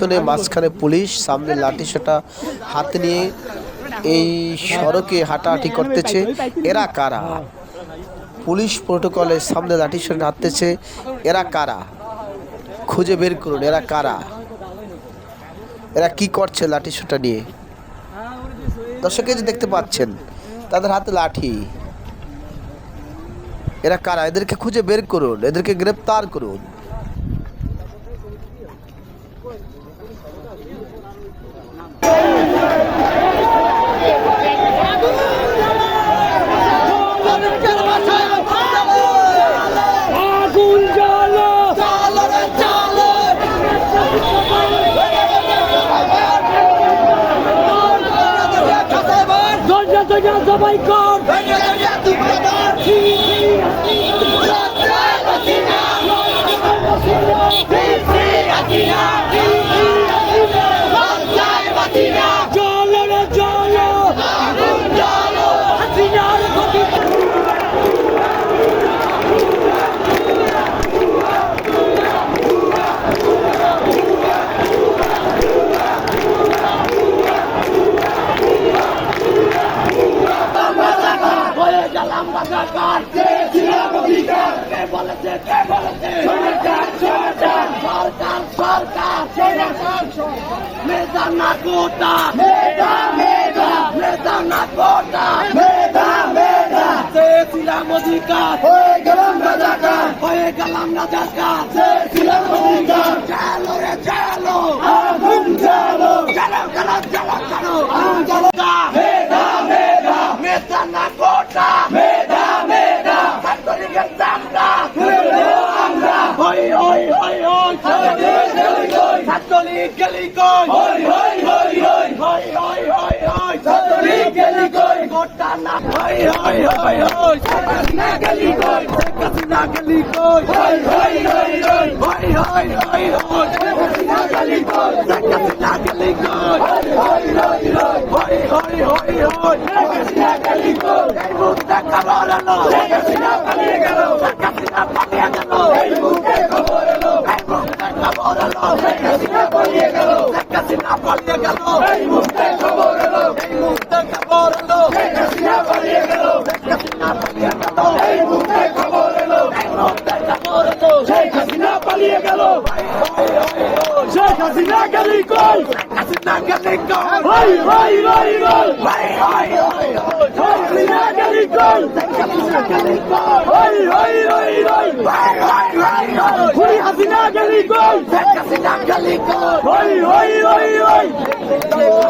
পিছনে মাঝখানে পুলিশ, সামনে লাঠি সেটা হাতে নিয়ে এই সড়কে হাঁটাহাঁটি করতেছে। এরা কারা? পুলিশ প্রোটোকলের সামনে লাঠি সেটা হাঁটতেছে। এরা কারা? খুঁজে বের করুন, এরা কারা? এরা কি করছে লাঠি সোটা নিয়ে? দর্শকে যে দেখতে পাচ্ছেন, তাদের হাতে লাঠি। এরা কারা? এদেরকে খুঁজে বের করুন, এদেরকে গ্রেপ্তার করুন। সবাই কর ছিলাম অধিকার। কে বলেছে কে বলেছে? সরকার সরকার। সরকার সরকার মেধা না কোটা। মেধা মেধা। মেধা না কোটা। মেধা মেধা। চেয়েছিলাম অধিকার। হয়ে গেলাম রাজাকার। হয়ে গেলাম রাজাকার। চেয়েছিলাম অধিকার। চলো রে চলো আগুন চলো চলো চলো চলো চলো চলো মেধা মেধা মেধা না কোটা মেধা মেধা ছাত্রলীগের চামড়া আমরা হই হই হই হই ছাত্রলীগ গেলি কই হই হই হই হই হই হই হই হই ছাত্রলীগ গেলি কই কোটা না হই হই হই হই না গেলি কই কাসিনা গেলি কই হই হই হই হই হই হই হই হই কাসিনা গেলি কই কাসিনা গেলি কই হই হই হই হই হই হই হই কাসিনা গেলি কই এই খবর এলো কাসিনা পালিয়ে গেল কাসিনা পালিয়ে Hasina Gary Gold! Hasina Gary Gold! Hoi, hoi, hoi, hoi! Hoi, hoi, hoi, hoi! Hasina Gary Gold! Hasina Gary Gold! Hoi, hoi, hoi, hoi! Hoi, hoi, hoi, hoi! Hoi, Hasina Gary Gold! Hasina Gary Gold! Hoi, hoi, hoi, hoi!